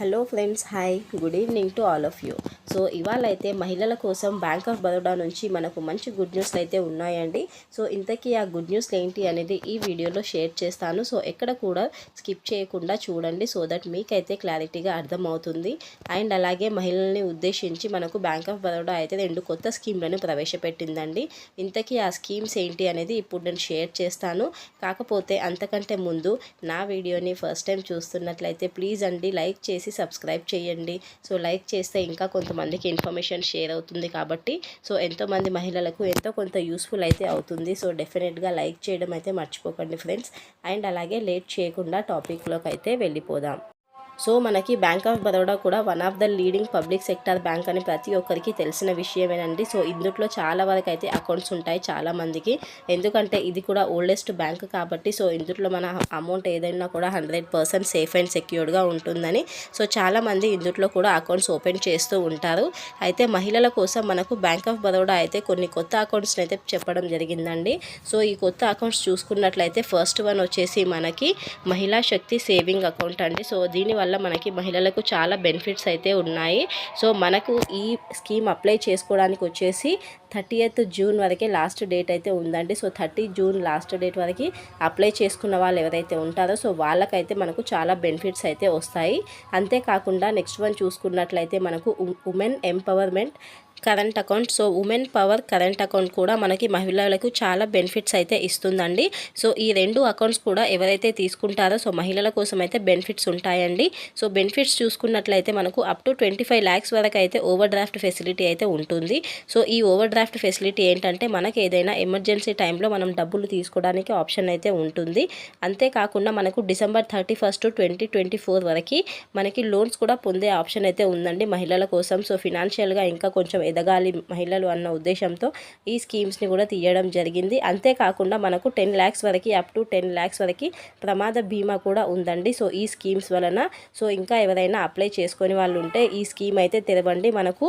Hello friends hi good evening to all of you so ఇవాళ అయితే మహిళల కోసం బ్యాంక్ ఆఫ్ బరోడా నుంచి మనకు మంచి గుడ్ న్యూస్లు అయితే ఉన్నాయండి. సో ఇంతకీ ఆ గుడ్ న్యూస్ ఏంటి అనేది ఈ వీడియోలో షేర్ చేస్తాను. సో ఎక్కడ కూడా స్కిప్ చేయకుండా చూడండి సో దట్ మీకైతే క్లారిటీగా అర్థమవుతుంది. అండ్ అలాగే మహిళల్ని ఉద్దేశించి మనకు బ్యాంక్ ఆఫ్ బరోడా అయితే రెండు కొత్త స్కీమ్లను ప్రవేశపెట్టిందండి. ఇంతకీ ఆ స్కీమ్స్ ఏంటి అనేది ఇప్పుడు నేను షేర్ చేస్తాను. కాకపోతే అంతకంటే ముందు నా వీడియోని ఫస్ట్ టైం చూస్తున్నట్లయితే ప్లీజ్ అండి లైక్ చేసి సబ్స్క్రైబ్ చేయండి. సో లైక్ చేస్తే ఇంకా కొంతమందికి ఇన్ఫర్మేషన్ షేర్ అవుతుంది కాబట్టి సో ఎంతోమంది మహిళలకు ఎంతో కొంత యూస్ఫుల్ అయితే అవుతుంది. సో డెఫినెట్గా లైక్ చేయడం అయితే మర్చిపోకండి ఫ్రెండ్స్. అండ్ అలాగే లేట్ చేయకుండా టాపిక్లోకి అయితే వెళ్ళిపోదాం. సో మనకి బ్యాంక్ ఆఫ్ బరోడా కూడా one of the leading public sector bank అని ప్రతి ఒక్కరికి తెలిసిన విషయమేనండి. సో ఇందులో చాలా వరకు అయితే అకౌంట్స్ ఉంటాయి చాలా మందికి. ఎందుకంటే ఇది కూడా ఓల్డెస్ట్ బ్యాంక్ కాబట్టి సో ఇందులో మన అమౌంట్ ఏదైనా కూడా హండ్రెడ్ పర్సెంట్ సేఫ్ అండ్ సెక్యూర్డ్గా ఉంటుందని. సో చాలామంది ఇందులో కూడా అకౌంట్స్ ఓపెన్ చేస్తూ ఉంటారు. అయితే మహిళల కోసం మనకు బ్యాంక్ ఆఫ్ బరోడా అయితే కొన్ని కొత్త అకౌంట్స్ని అయితే చెప్పడం జరిగిందండి. సో ఈ కొత్త అకౌంట్స్ చూసుకున్నట్లయితే ఫస్ట్ వన్ వచ్చేసి మనకి మహిళా శక్తి సేవింగ్ అకౌంట్ అండి. సో దీనివల్ల వల్ల మనకి మహిళలకు చాలా బెనిఫిట్స్ అయితే ఉన్నాయి. సో మనకు ఈ స్కీమ్ అప్లై చేసుకోవడానికి వచ్చేసి థర్టీయత్ జూన్ వరకే లాస్ట్ డేట్ అయితే ఉందండి. So thirty June last date వరకు అప్లై చేసుకున్న వాళ్ళు ఎవరైతే ఉంటారో సో వాళ్ళకైతే మనకు చాలా బెనిఫిట్స్ అయితే వస్తాయి. అంతేకాకుండా నెక్స్ట్ వన్ చూసుకున్నట్లయితే మనకు women empowerment current account. So women power current account కూడా మనకి మహిళలకు చాలా బెనిఫిట్స్ అయితే ఇస్తుందండి. సో ఈ రెండు అకౌంట్స్ కూడా ఎవరైతే తీసుకుంటారో సో మహిళల కోసం అయితే బెనిఫిట్స్ ఉంటాయండి. సో బెనిఫిట్స్ చూసుకున్నట్లయితే మనకు up to twenty five lakhs వరకు అయితే ఓవర్ డ్రాఫ్ట్ ఫెసిలిటీ అయితే ఉంటుంది. సో ఈ ఓవర్ డ్రాఫ్ట్ ఫెసిలిటీ ఏంటంటే మనకి ఏదైనా ఎమర్జెన్సీ టైంలో మనం డబ్బులు తీసుకోవడానికి ఆప్షన్ అయితే ఉంటుంది. అంతేకాకుండా మనకు December thirty first twenty twenty four వరకు మనకి లోన్స్ కూడా పొందే ఆప్షన్ అయితే ఉందండి మహిళల కోసం. సో ఫినాన్షియల్గా ఇంకా కొంచెం ఎదగాలి మహిళలు అన్న ఉద్దేశంతో ఈ స్కీమ్స్ని కూడా తీయడం జరిగింది. అంతేకాకుండా మనకు టెన్ ల్యాక్స్ వరకు అప్ టు టెన్ ల్యాక్స్ వరకు ప్రమాద బీమా కూడా ఉందండి. సో ఈ స్కీమ్స్ వలన సో ఇంకా ఎవరైనా అప్లై చేసుకొని వాళ్ళు ఉంటే ఈ స్కీమ్ అయితే తెరవండి. మనకు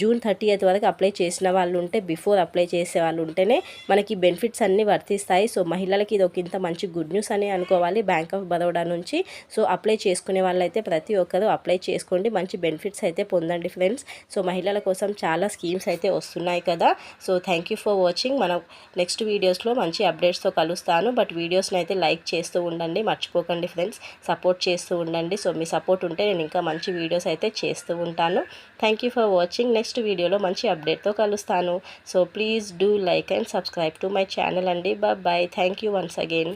జూన్ థర్టీ వరకు అప్లై చేసిన వాళ్ళు ఉంటే బిఫోర్ అప్లై చేసే వాళ్ళు ఉంటేనే మనకి బెనిఫిట్స్ అన్నీ వర్తిస్తాయి. సో మహిళలకి ఇది ఒక ఇంత మంచి గుడ్ న్యూస్ అని అనుకోవాలి. బ్యాంక్ ఆఫ్ బరోడా నుంచి సో అప్లై చేసుకునే వాళ్ళైతే ప్రతి ఒక్కరూ అప్లై చేసుకోండి. మంచి బెనిఫిట్స్ అయితే పొందండి ఫ్రెండ్స్. సో మహిళల కోసం చాలా చాలా స్కీమ్స్ అయితే వస్తున్నాయి కదా. So thank you for watching మనం నెక్స్ట్ వీడియోస్లో మంచి అప్డేట్స్తో కలుస్తాను. బట్ వీడియోస్ని అయితే లైక్ చేస్తూ ఉండండి. మర్చిపోకండి ఫ్రెండ్స్ సపోర్ట్ చేస్తూ ఉండండి. సో మీ సపోర్ట్ ఉంటే నేను ఇంకా మంచి వీడియోస్ అయితే చేస్తూ ఉంటాను. Thank you for watching next వీడియోలో మంచి అప్డేట్తో కలుస్తాను. So please do like and subscribe to my channel అండి. Bye thank you once again